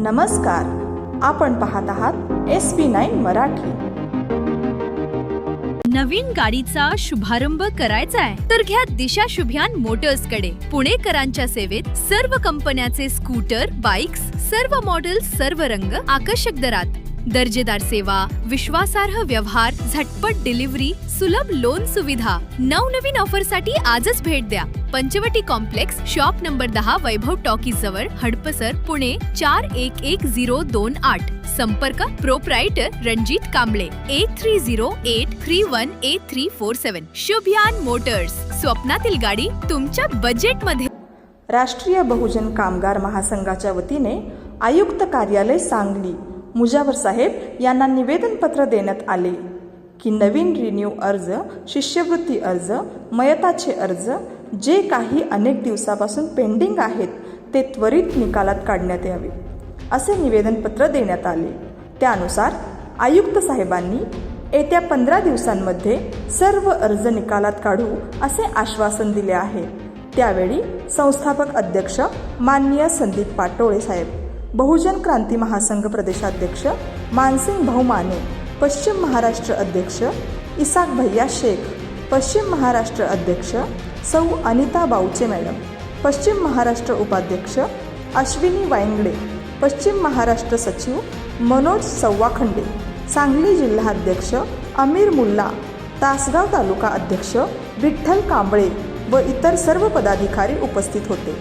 नमस्कार. आपण पाहत आहात एस पी नाईन मराठी. नवीन गाडीचा शुभारंभ करायचा आहे तर घ्या दिशा शुभ्यान मोटर्सकडे. पुणेकरांच्या सेवेत सर्व कंपन्याचे स्कूटर बाईक्स सर्व मॉडेल सर्व रंग आकर्षक दरात. दर्जेदार सेवा विश्वासार्ह व्यवहार झटपट डिलिव्हरी सुलभ लोन सुविधा. नवनवीन ऑफरसाठी आजच भेट द्या. पंचवटी कॉम्प्लेक्स शॉप नंबर दहा वैभव टॉकीज जवळ हडपसर पुणे चार एक एक झिरो दोन आठ. संपर्क proprietor Ranjit Kamble. Eight three zero eight three one eight three four seven. Shubhyan motors. स्वप्नातील गाडी तुमच्या बजेटमध्ये. राष्ट्रीय बहुजन कामगार महासंघाच्या वतीने आयुक्त कार्यालय सांगली. मुजावर साहेब यांना निवेदनपत्र देण्यात आले की नवीन रिन्यू अर्ज शिष्यवृत्ती अर्ज मयताचे अर्ज जे काही अनेक दिवसापासून पेंडिंग आहेत ते त्वरित निकालात काढण्यात यावे असे निवेदनपत्र देण्यात आले. त्यानुसार आयुक्त साहेबांनी येत्या पंधरा दिवसांमध्ये सर्व अर्ज निकालात काढू असे आश्वासन दिले आहे. त्यावेळी संस्थापक अध्यक्ष माननीय संदीप पाटोळे साहेब बहुजन क्रांती महासंघ प्रदेशाध्यक्ष मानसिंग भाऊ माने पश्चिम महाराष्ट्र अध्यक्ष इसाक भैया शेख पश्चिम महाराष्ट्र अध्यक्ष सौ अनिता बाऊचे मॅडम पश्चिम महाराष्ट्र उपाध्यक्ष अश्विनी वायंगडे पश्चिम महाराष्ट्र सचिव मनोज सव्वाखंडे सांगली जिल्हाध्यक्ष अमीर मुल्ला तासगाव तालुका अध्यक्ष विठ्ठल कांबळे व इतर सर्व पदाधिकारी उपस्थित होते.